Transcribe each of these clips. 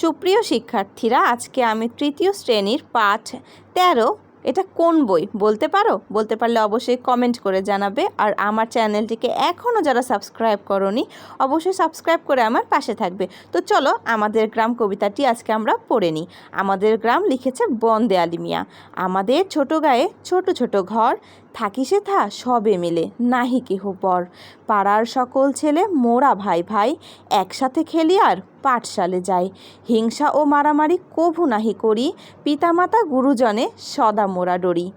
সুপ্রিয় শিক্ষার্থীরা, আজকে আমি তৃতীয় শ্রেণির পাঠ তেরো, এটা কোন বই? বলতে পারো? বলতে পারলে অবশ্যই কমেন্ট করে জানাবে। আর আমার চ্যানেলটিকে এখনও যারা সাবস্ক্রাইব করনি, অবশ্যই সাবস্ক্রাইব করে আমার পাশে থাকবে। তো চলো, আমাদের গ্রাম কবিতাটি আজকে আমরা পড়ে নিই। আমাদের গ্রাম লিখেছে বন্দে আলিমিয়া। আমাদের ছোট গায়ে ছোট ছোট ঘর, থাকি সে থা সবে মিলে, নাহি কেহ পর। পাড়ার সকল ছেলে মোরা ভাই ভাই, একসাথে খেলি আর পাঠশালে যাই। হিংসা ও মারামারি কভু নাহি করি, পিতামাতা গুরুজনে সদা মোরা ডরি।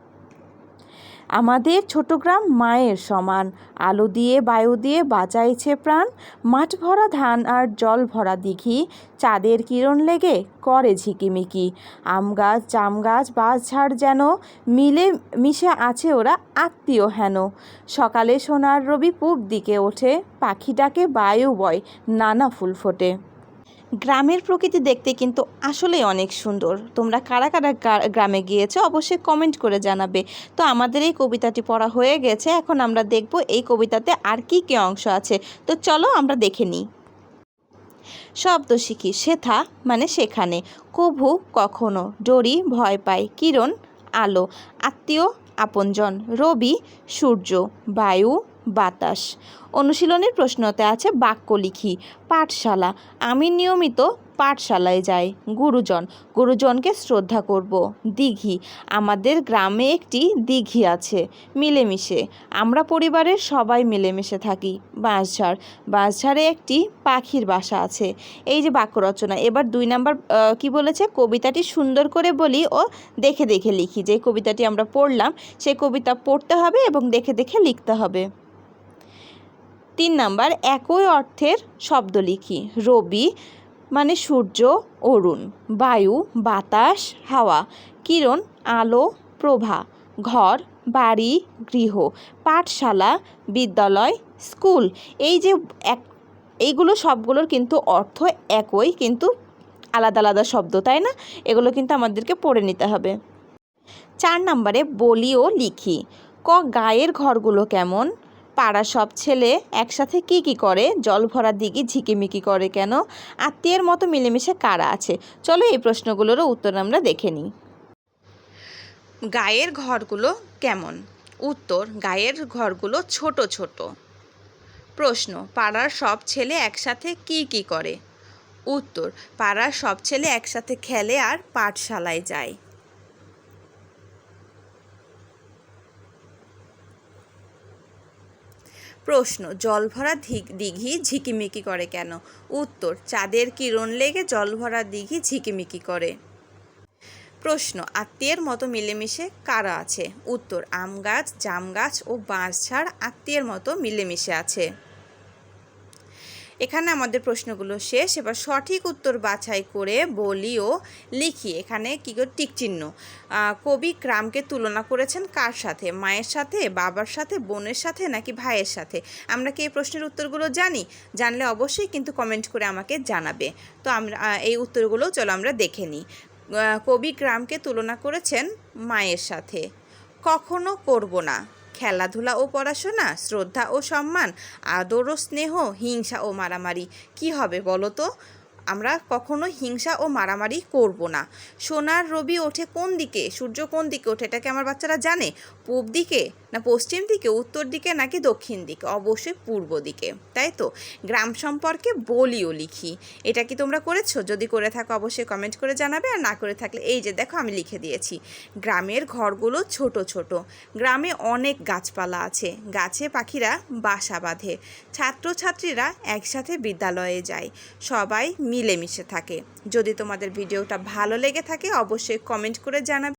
আমাদের ছোট গ্রাম মায়ের সমান। আলো দিয়ে, বায়ু দিয়ে বাঁচাইছে প্রাণ। মাঠ ভরা ধান আর জল ভরা দিঘি। চাঁদের কিরণ লেগে করে ঝিকিমিকি। আম গাছ, জাম গাছ বাঁশঝাড় যেন মিলে, মিশে আছে ওরা আত্মীয় হেন। সকালে সোনার রবি পূব দিকে ওঠে, পাখি ডাকে বায়ু বয়, নানা ফুল ফোটে। গ্রামের প্রকৃতি দেখতে কিন্তু আসলেই অনেক সুন্দর। তোমরা কারা কারা গ্রামে গিয়েছো অবশ্যই কমেন্ট করে জানাবে। তো আমাদের এই কবিতাটি পড়া হয়ে গেছে, এখন আমরা দেখব এই কবিতাতে আর কি কি অংশ আছে। তো চলো আমরা দেখে নিই। শব্দ শিখি, শেথা মানে সেখানে। কভু কখনো, ডরি ভয় পায়, কিরণ আলো। আত্মীয়, আপনজন, রবি, সূর্য, বায়ু বাতাস। অনুশীলনের প্রশ্নতে আছে বাক্য লিখি পাঠশালা। আমি নিয়মিত পাঠশালায় যাই, গুরুজন। গুরুজনকে শ্রদ্ধা করব, দিঘি। আমাদের গ্রামে একটি দিঘি আছে, মিলেমিশে। আমরা পরিবারের সবাই মিলেমিশে থাকি, বাঁশঝাড়। বাঁশঝাড়ে একটি পাখির বাসা আছে। এই যে বাক্য রচনা, এবার দুই নাম্বার কি বলেছে? কবিতাটি সুন্দর করে বলি ও দেখে দেখে লিখি। যে কবিতাটি আমরা পড়লাম সেই কবিতা পড়তে হবে এবং দেখে দেখে লিখতে হবে। তিন নাম্বার, একই অর্থের শব্দ লিখি। রবি মানে সূর্য, অরুণ। বায়ু, বাতাস, হাওয়া। কিরণ, আলো, প্রভা। ঘর, বাড়ি, গৃহ। পাঠশালা, বিদ্যালয়, স্কুল। এই যে এক, এইগুলো সবগুলোর কিন্তু অর্থ একই, কিন্তু আলাদা আলাদা শব্দ, তাই না? এগুলো কিন্তু আমাদেরকে পড়ে নিতে হবে। চার নম্বরে বলি ও লিখি। ক, গায়ের ঘরগুলো কেমন? পাড়া সব ছেলে একসাথে কি কি করে? জল ভরার দিঘি ঝিকিমিকি করে কেন? আত্মীয়ের মতো মিলেমিশে কারা আছে? চলো এই প্রশ্নগুলোরও উত্তর আমরা দেখে নিই। গায়ের ঘরগুলো কেমন? উত্তর, গায়ের ঘরগুলো ছোট ছোট। প্রশ্ন, পাড়ার সব ছেলে একসাথে কি কি করে? উত্তর, পাড়ার সব ছেলে একসাথে খেলে আর পাঠশালায় যায়। প্রশ্ন জলভরা দিঘি ঝিকিমিকি করে কেন? উত্তর, চাঁদের কিরণ লেগে জলভরা দিঘি ঝিকিমিকি করে। প্রশ্ন, আত্মীয়ের মতো মিলেমিশে কারা আছে? উত্তর, আম গাছ, জাম গাছ ও বাঁশ বাঁশঝাড় আত্মীয়ের মতো মিলেমিশে আছে। এখানে আমাদের প্রশ্নগুলো শেষ। এবার সঠিক উত্তর বাছাই করে বলি ও লিখি। এখানে কী টিক চিহ্ন। কবি গ্রামকে তুলনা করেছেন কার সাথে? মায়ের সাথে, বাবার সাথে, বোনের সাথে নাকি ভাইয়ের সাথে? আমরা কি এই প্রশ্নের উত্তরগুলো জানি? জানলে অবশ্যই কিন্তু কমেন্ট করে আমাকে জানাবে। তো আমরা এই উত্তরগুলো চলো আমরা দেখে নিই। কবি গ্রামকে তুলনা করেছেন মায়ের সাথে। কখনো করব না। খেলাধুলা ও পড়াশোনা, শ্রদ্ধা ও সম্মান, আদর ও স্নেহ, হিংসা ও মারামারি। কি হবে বলো তো? আমরা কখনো হিংসা ও মারামারি করব না। সোনার রবি ওঠে কোন দিকে? সূর্য কোন দিকে ওঠে? এটাকে আমার বাচ্চারা জানে? পূব দিকে না পশ্চিম দিকে? উত্তর দিকে নাকি দক্ষিণ দিকে? অবশ্যই পূর্ব দিকে। তাই তো? গ্রাম সম্পর্কে বলিও লিখি। এটা কি তোমরা করেছ? যদি করে থাকো অবশ্যই কমেন্ট করে জানাবে আর না করে থাকলে এই যে দেখো আমি লিখে দিয়েছি। গ্রামের ঘরগুলো ছোট ছোট। গ্রামে অনেক গাছপালা আছে। গাছে পাখিরা বাসা বাঁধে। ছাত্রছাত্রীরা একসাথে বিদ্যালয়ে যায়। সবাই মিলেমিশে থাকে। যদি তোমাদের ভিডিওটা ভালো লেগে থাকে অবশ্যই কমেন্ট করে জানাবে।